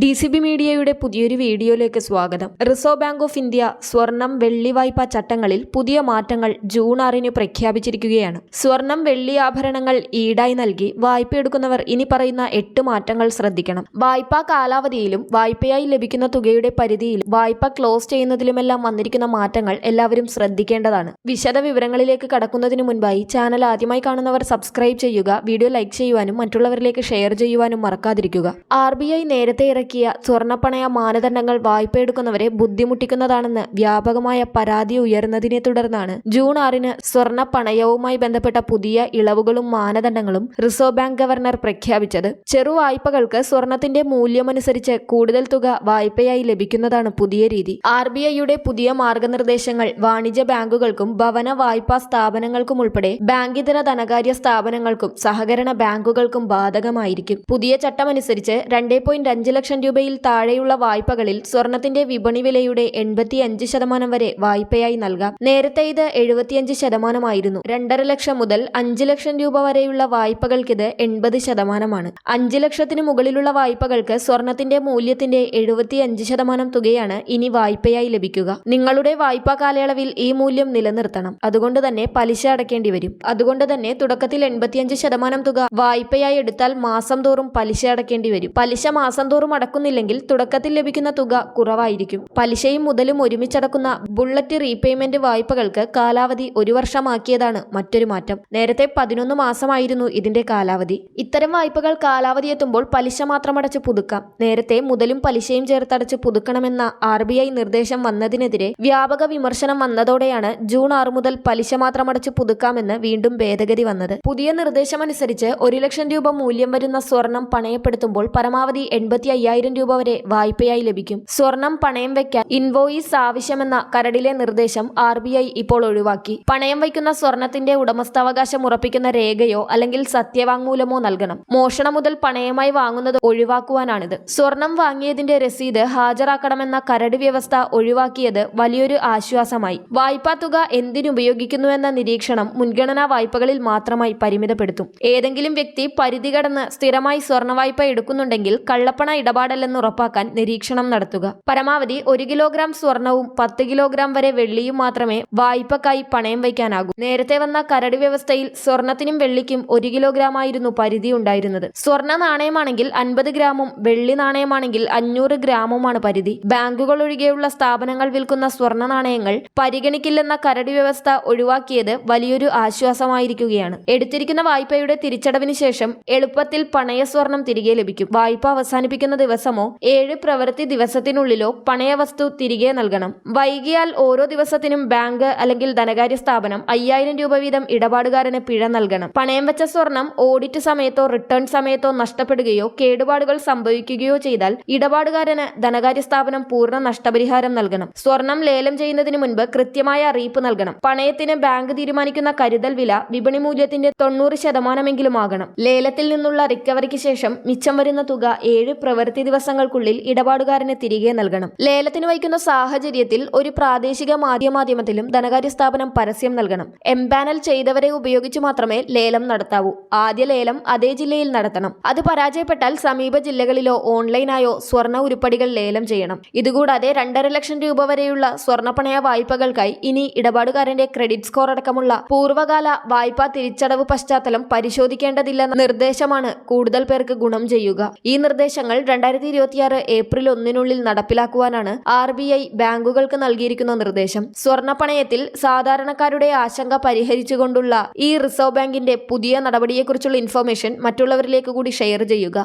D C B മീഡിയയുടെ പുതിയൊരു വീഡിയോയിലേക്ക് സ്വാഗതം. റിസർവ് ബാങ്ക് ഓഫ് ഇന്ത്യ സ്വർണം വെള്ളി വായ്പാ ചട്ടങ്ങളിൽ പുതിയ മാറ്റങ്ങൾ ജൂൺ ആറിന് പ്രഖ്യാപിച്ചിരിക്കുകയാണ്. സ്വർണം വെള്ളി ആഭരണങ്ങൾ ഈടായി നൽകി വായ്പ എടുക്കുന്നവർ ഇനി പറയുന്ന എട്ട് മാറ്റങ്ങൾ ശ്രദ്ധിക്കണം. വായ്പാ കാലാവധിയിലും വായ്പയായി ലഭിക്കുന്ന തുകയുടെ പരിധിയിലും വായ്പ ക്ലോസ് ചെയ്യുന്നതിലുമെല്ലാം വന്നിരിക്കുന്ന മാറ്റങ്ങൾ എല്ലാവരും ശ്രദ്ധിക്കേണ്ടതാണ്. വിശദ വിവരങ്ങളിലേക്ക് കടക്കുന്നതിന് മുൻപായി ചാനൽ ആദ്യമായി കാണുന്നവർ സബ്സ്ക്രൈബ് ചെയ്യുക വീഡിയോ ലൈക്ക് ചെയ്യുവാനും മറ്റുള്ളവരിലേക്ക് ഷെയർ ചെയ്യുവാനും മറക്കാതിരിക്കുക. ആർ നേരത്തെ ഇറക്കിയ സ്വർണപ്പണയ മാനദണ്ഡങ്ങൾ വായ്പയെടുക്കുന്നവരെ ബുദ്ധിമുട്ടിക്കുന്നതാണെന്ന് വ്യാപകമായ പരാതി ഉയർന്നതിനെ തുടർന്നാണ് ജൂൺ ആറിന് സ്വർണ പണയവുമായി ബന്ധപ്പെട്ട പുതിയ ഇളവുകളും മാനദണ്ഡങ്ങളും റിസർവ് ബാങ്ക് ഗവർണർ പ്രഖ്യാപിച്ചത്. ചെറു വായ്പകൾക്ക് സ്വർണത്തിന്റെ മൂല്യമനുസരിച്ച് കൂടുതൽ തുക വായ്പയായി ലഭിക്കുന്നതാണ് പുതിയ രീതി. ആർ ബി ഐയുടെ പുതിയ മാർഗനിർദ്ദേശങ്ങൾ വാണിജ്യ ബാങ്കുകൾക്കും ഭവന വായ്പാ സ്ഥാപനങ്ങൾക്കും ഉൾപ്പെടെ ബാങ്കിതര ധനകാര്യ സ്ഥാപനങ്ങൾക്കും സഹകരണ ബാങ്കുകൾക്കും ബാധകമായിരിക്കും. പുതിയ ചട്ടമനുസരിച്ച് രണ്ടേ അഞ്ച് ലക്ഷം രൂപയിൽ താഴെയുള്ള വായ്പകളിൽ സ്വർണത്തിന്റെ വിപണി വിലയുടെ എൺപത്തിയഞ്ച് ശതമാനം വരെ വായ്പയായി നൽകാം. നേരത്തെ ഇത് എഴുപത്തിയഞ്ച് ശതമാനമായിരുന്നു. രണ്ടര ലക്ഷം മുതൽ അഞ്ച് ലക്ഷം രൂപ വരെയുള്ള വായ്പകൾക്കിത് എൺപത് ശതമാനമാണ്. അഞ്ച് ലക്ഷത്തിന് മുകളിലുള്ള വായ്പകൾക്ക് സ്വർണത്തിന്റെ മൂല്യത്തിന്റെ എഴുപത്തിയഞ്ച് ശതമാനം തുകയാണ് ഇനി വായ്പയായി ലഭിക്കുക. നിങ്ങളുടെ വായ്പാ കാലയളവിൽ ഈ മൂല്യം നിലനിർത്തണം. അതുകൊണ്ട് തന്നെ പലിശ അടയ്ക്കേണ്ടി വരും. അതുകൊണ്ട് തന്നെ തുടക്കത്തിൽ എൺപത്തിയഞ്ച് ശതമാനം തുക വായ്പയായി എടുത്താൽ മാസം തോറും പലിശ അടയ്ക്കേണ്ടി വരും. പലിശ മാസം തോറും അടക്കുന്നില്ലെങ്കിൽ തുടക്കത്തിൽ ലഭിക്കുന്ന തുക കുറവായിരിക്കും. പലിശയും മുതലും ഒരുമിച്ചടക്കുന്ന ബുള്ളറ്റ് റീപേയ്മെന്റ് വായ്പകൾക്ക് കാലാവധി ഒരു വർഷമാക്കിയതാണ് മറ്റൊരു മാറ്റം. നേരത്തെ പതിനൊന്ന് മാസമായിരുന്നു ഇതിന്റെ കാലാവധി. ഇത്തരം വായ്പകൾ കാലാവധി എത്തുമ്പോൾ പലിശ മാത്രമടച്ച് പുതുക്കാം. നേരത്തെ മുതലും പലിശയും ചേർത്തടച്ച് പുതുക്കണമെന്ന ആർ ബി ഐ നിർദ്ദേശം വന്നതിനെതിരെ വ്യാപക വിമർശനം വന്നതോടെയാണ് ജൂൺ ആറ് മുതൽ പലിശ മാത്രമടച്ച് പുതുക്കാമെന്ന് വീണ്ടും ഭേദഗതി വന്നത്. പുതിയ നിർദ്ദേശമനുസരിച്ച് ഒരു ലക്ഷം രൂപ മൂല്യം വരുന്ന സ്വർണം പണയപ്പെടുത്തുമ്പോൾ പരമാവധി എൺപത്തി അയ്യായിരം രൂപ വരെ വായ്പയായി ലഭിക്കും. സ്വർണം പണയം വെക്കാൻ ഇൻവോയിസ് ആവശ്യമെന്ന കരടിലെ നിർദ്ദേശം ആർ ഇപ്പോൾ ഒഴിവാക്കി. പണയം വയ്ക്കുന്ന സ്വർണത്തിന്റെ ഉടമസ്ഥാവകാശം ഉറപ്പിക്കുന്ന രേഖയോ അല്ലെങ്കിൽ സത്യവാങ്മൂലമോ നൽകണം. മോഷണം മുതൽ പണയമായി വാങ്ങുന്നത് ഒഴിവാക്കുവാനാണിത്. സ്വർണം വാങ്ങിയതിന്റെ രസീത് ഹാജരാക്കണമെന്ന കരട് വ്യവസ്ഥ ഒഴിവാക്കിയത് വലിയൊരു ആശ്വാസമായി. വായ്പാ തുക എന്തിനുപയോഗിക്കുന്നുവെന്ന നിരീക്ഷണം മുൻഗണനാ വായ്പകളിൽ മാത്രമായി പരിമിതപ്പെടുത്തും. ഏതെങ്കിലും വ്യക്തി പരിധി കടന്ന് സ്ഥിരമായി സ്വർണ വായ്പ എടുക്കുന്നുണ്ടെങ്കിൽ കള്ളപ്പണ ഇടപാടല്ലെന്ന് ഉറപ്പാക്കാൻ നിരീക്ഷണം നടത്തുക. പരമാവധി ഒരു കിലോഗ്രാം സ്വർണവും പത്ത് കിലോഗ്രാം വരെ വെള്ളിയും മാത്രമേ വായ്പക്കായി പണയം വയ്ക്കാനാകൂ. നേരത്തെ വന്ന കരട് വ്യവസ്ഥയിൽ സ്വർണത്തിനും വെള്ളിക്കും ഒരു കിലോഗ്രാം ആയിരുന്നു പരിധി ഉണ്ടായിരുന്നത്. സ്വർണ നാണയമാണെങ്കിൽ അൻപത് ഗ്രാമും വെള്ളി നാണയമാണെങ്കിൽ അഞ്ഞൂറ് ഗ്രാമുമാണ് പരിധി. ബാങ്കുകൾ ഒഴികെയുള്ള സ്ഥാപനങ്ങൾ വിൽക്കുന്ന സ്വർണ നാണയങ്ങൾ പരിഗണിക്കില്ലെന്ന കരട് വ്യവസ്ഥ ഒഴിവാക്കിയത് വലിയൊരു ആശ്വാസമായിരിക്കുകയാണ്. എടുത്തിരിക്കുന്ന വായ്പയുടെ തിരിച്ചടവിന് ശേഷം എളുപ്പത്തിൽ പണയ സ്വർണം തിരികെ ലഭിക്കും. വായ്പ അവസാനിപ്പിക്കുന്ന ദിവസമോ ഏഴ് പ്രവൃത്തി ദിവസത്തിനുള്ളിലോ പണയവസ്തു തിരികെ നൽകണം. വൈകിയാൽ ഓരോ ദിവസത്തിനും ബാങ്ക് അല്ലെങ്കിൽ ധനകാര്യ സ്ഥാപനം അയ്യായിരം രൂപ വീതം ഇടപാടുകാരന് പിഴ നൽകണം. പണയം വെച്ച സ്വർണം ഓഡിറ്റ് സമയത്തോ റിട്ടേൺ സമയത്തോ നഷ്ടപ്പെടുകയോ കേടുപാടുകൾ സംഭവിക്കുകയോ ചെയ്താൽ ഇടപാടുകാരന് ധനകാര്യ സ്ഥാപനം പൂർണ നഷ്ടപരിഹാരം നൽകണം. സ്വർണം ലേലം ചെയ്യുന്നതിന് മുൻപ് കൃത്യമായ അറിയിപ്പ് നൽകണം. പണയത്തിന് ബാങ്ക് തീരുമാനിക്കുന്ന കരുതൽ വില വിപണി മൂല്യത്തിന്റെ തൊണ്ണൂറ് ശതമാനമെങ്കിലും ആകണം. ലേലത്തിൽ നിന്നുള്ള റിക്കവറിക്ക് ശേഷം മിച്ചം വരുന്ന തുക ഏഴ് പ്രവൃത്തി ദിവസങ്ങൾക്കുള്ളിൽ ഇടപാടുകാരന് തിരികെ നൽകണം. ലേലത്തിന് വയ്ക്കുന്ന സാഹചര്യത്തിൽ ഒരു പ്രാദേശിക മാധ്യമാധ്യമത്തിലും ധനകാര്യ സ്ഥാപനം പരസ്യം നൽകണം. എംപാനൽ ചെയ്തവരെ ഉപയോഗിച്ച് മാത്രമേ ലേലം നടത്താവൂ. ആദ്യ ലേലം അതേ ജില്ലയിൽ നടത്തണം. അത് പരാജയപ്പെട്ടാൽ സമീപ ജില്ലകളിലോ ഓൺലൈനായോ സ്വർണ ഉരുപ്പടികൾ ലേലം ചെയ്യണം. ഇതുകൂടാതെ രണ്ടര ലക്ഷം രൂപ വരെയുള്ള സ്വർണപ്പണയ വായ്പകൾക്കായി ഇനി ഇടപാടുകാരന്റെ ക്രെഡിറ്റ് സ്കോർ അടക്കമുള്ള പൂർവകാല വായ്പാ തിരിച്ചടവ് പശ്ചാത്തലം പരിശോധിക്കേണ്ടതില്ലെന്ന നിർദ്ദേശമാണ് കൂടുതൽ പേർക്ക് ഗുണം ചെയ്യുക. ഈ നിർദ്ദേശങ്ങൾ രണ്ടായിരത്തി ഇരുപത്തിയാറ് ഏപ്രിൽ ഒന്നിനുള്ളിൽ നടപ്പിലാക്കുവാനാണ് ആർ ബി ഐ ബാങ്കുകൾക്ക് നൽകിയിരിക്കുന്ന നിർദ്ദേശം. സ്വർണപ്പണയത്തിൽ സാധാരണക്കാരുടെ ആശങ്ക പരിഹരിച്ചുകൊണ്ടുള്ള ഈ റിസർവ് ബാങ്കിന്റെ പുതിയ നടപടിയെക്കുറിച്ചുള്ള ഇൻഫർമേഷൻ മറ്റുള്ളവരിലേക്ക് കൂടി ഷെയർ ചെയ്യുക.